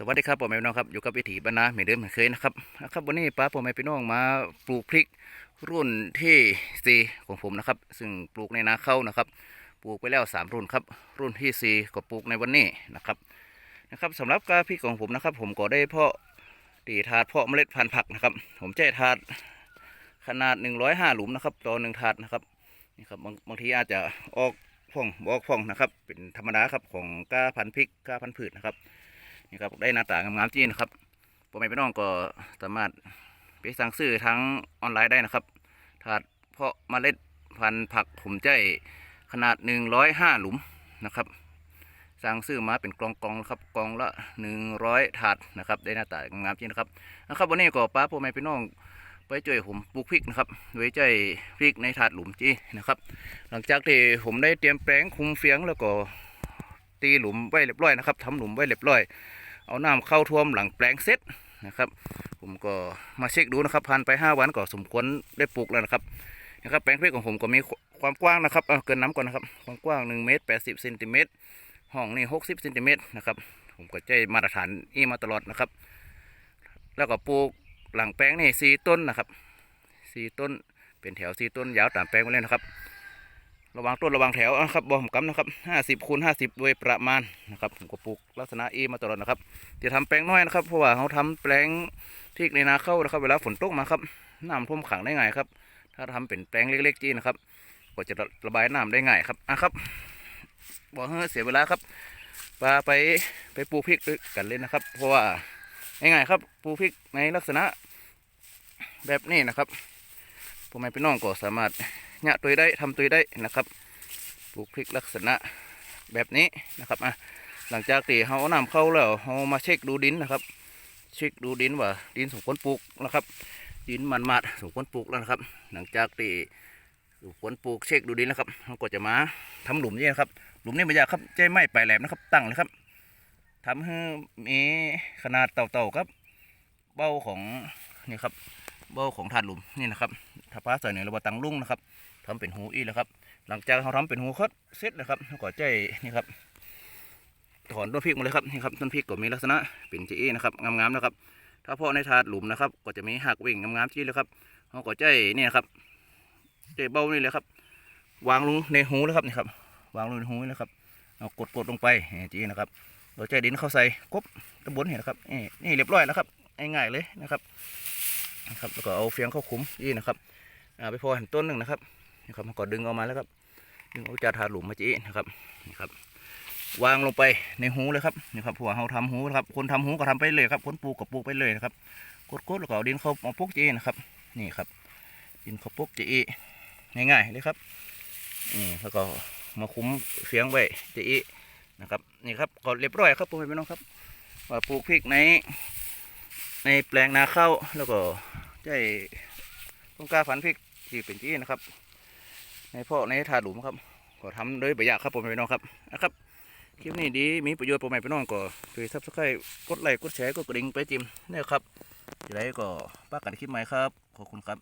สวัสดีครับผมแม่พี่น้องครับอยู่กับวิถีบรรณาเหมือนเดิมเหมือนเคยนะครับนะครับวันนี้ป้าผมแม่พี่น้องมาปลูกพริกรุ่นที่สี่ของผมนะครับ ซึ่งปลูกในนาเข้านะครับ ปลูกไปแล้วสามรุ่นครับ รุ่นที่สี่ก็ปลูกในวันนี้นะครับนะครับสำหรับกาพริกของผมนะครับ ผมก็ได้เพาะตีถาดเพาะเมล็ดพันธุ์ผักนะครับ ผมใช้ถาดขนาด105หลุมนะครับต่อหนึ่งถาดนะครับนี่ครับบางบางทีอาจจะออกพ่องบออกพ่องนะครับ เป็นธรรมดาครับของกาพันธุ์พริกกาพันธุ์พืชนะครับ นี่ครับได้หน้าตางามๆจีนะครับพ่อแม่พี่น้องก็สามารถไปสั่งซื้อทั้งออนไลน์ได้นะครับถาดเพาะเมล็ดพันธุ์ผักผมใจขนาด 105 หลุมนะครับ สั่งซื้อมาเป็นกล่องๆนะครับกล่องละ 100 ถาดนะครับได้หน้าตางามจริงนะครับนะครับวันนี้ก็ป้าพ่อแม่พี่น้องไปช่วยผมปลูกพริกนะครับไว้ใจพริกในถาดหลุมจีนะครับ หลังจากที่ผมได้เตรียมแปลงคุมเฟียงแล้วก็ตีหลุมไว้เรียบร้อยนะครับทำหลุมไว้เรียบร้อย เอาน้ำเข้าท่วมหลังแปลงเสร็จนะครับ ผมก็มาเช็คดูนะครับผ่านไป 5 วันก็สมควรได้ปลูกแล้วนะครับนะครับแปลงพริกของผมก็มีความกว้างนะครับเอาเกินน้ำก่อนนะครับความกว้าง1เมตร80เซนติเมตรห้องนี่60เซนติเมตรนะครับผมก็ใจมาตรฐานอีมาตลอดนะครับ แล้วก็ปลูกหลังแปลงนี่สี่ต้นนะครับสี่ต้นเป็นแถวสี่ต้นยาวตามแปลงไปเลยนะครับ ระวังต้นระวังแถวนะครับบอผมกำนะครับห้าสิบคูณห้าสิบโดยประมาณนะครับผมก็ปลูกลักษณะอีมาตลอดนะครับจะทำแปลงน้อยนะครับเพราะว่าเขาทำแปลงที่ในนาเข้านะครับ เวลาฝนตกมาครับน้ำท่วมขังได้ง่ายครับ ถ้าทำเป็นแปลงเล็กๆจีนะครับก็จะระบายน้ำได้ง่ายครับอะครับบอกให้เสียเวลาครับปาไปไปปลูกพริกด้วยกันเลยนะครับ เพราะว่าง่ายๆครับปลูกพริกในลักษณะแบบนี้นะครับพ่อแม่พี่น้องก็สามารถ เนี่ยตัวได้ทำตัวได้นะครับปลูกพริกลักษณะแบบนี้นะครับอะหลังจากที่เขาเอาน้ำเข้าแล้วเขามาเช็คดูดินนะครับ เช็คดูดินว่าดินสมควรปลูกนะครับ ดินมันมาดสมควรปลูกแล้วนะครับ หลังจากที่สมควรปลูกเช็คดูดินแล้วครับเขาก็จะมาทำหลุมนี่นะครับ หลุมนี่ไม่ยากครับใจไม้ปลายแหลมนะครับ ตั้งเลยครับทำให้มีขนาดเต่าๆครับ เบ้าของนี่ครับ บ้าของถาดหลุมนี่นะครับถ้าป้าใส่ในระบบตังลุ่งนะครับทำเป็นหูอีแล้วครับ หลังจากเราทำเป็นหูคดเสร็จแล้วครับเราก็ใจนี่ครับถอนต้นพริกมาเลยครับนี่ครับต้นพริกก็มีลักษณะเป็นจีนะครับงามๆนะครับ ถ้าเพาะในถาดหลุมนะครับ ก็จะมีหักวิ่งงามๆจีเลยครับเราก็ใจนี่นะครับใจเบ้านี่เลยครับ วางลงในหูแล้วครับนี่ครับ วางลงในหูแล้วครับเอากดกดๆลงไปนี่จีนะครับเราใจดินเข้าใส่กบตะบนเห็นนะครับนี่เรียบร้อยแล้วครับง่ายๆเลยนะครับ นะครับแล้วก็เอาเฟียงเข้าคุมนี่นะครับอ่าไปพอเห็นต้นหนึ่งนะครับนี่ครับมันก็ดึงออกมาแล้วครับดึงออกจากถาหลุมมาจีนะครับนี่ครับ วางลงไปในหูเลยครับนี่ครับผัวเราทำหูนะครับคนทำหูก็ทำไปเลยครับคนปลูกก็ปลูกไปเลยนะครับกดๆแล้วก็เอาดินเข้ามาปุกจีนะครับ นี่ครับ ดินเข้าปุกจีง่ายๆเลยครับนี่แล้วก็มาคุ้มเฟียงไว้จีนะครับนี่ครับก็เรียบร้อยครับพ่อแม่พี่น้องครับว่าปลูกพริกในในแปลงนาข้าวแล้วก็ ใจต้นกล้าฝันพริกที่เป็นที่นะครับ ในพ่อในถาดหลุมครับก็ทำโดยประหยัดครับผมไปน้องครับนะครับคลิปนี้ดีมีประโยชน์ผมไปน้องก็คือซับสไครต์กดไลค์กดแชร์กดกระดิ่งไปจิ้มเนี่ยครับทีไรก็ป้ากันคลิปใหม่ครับขอบคุณครับ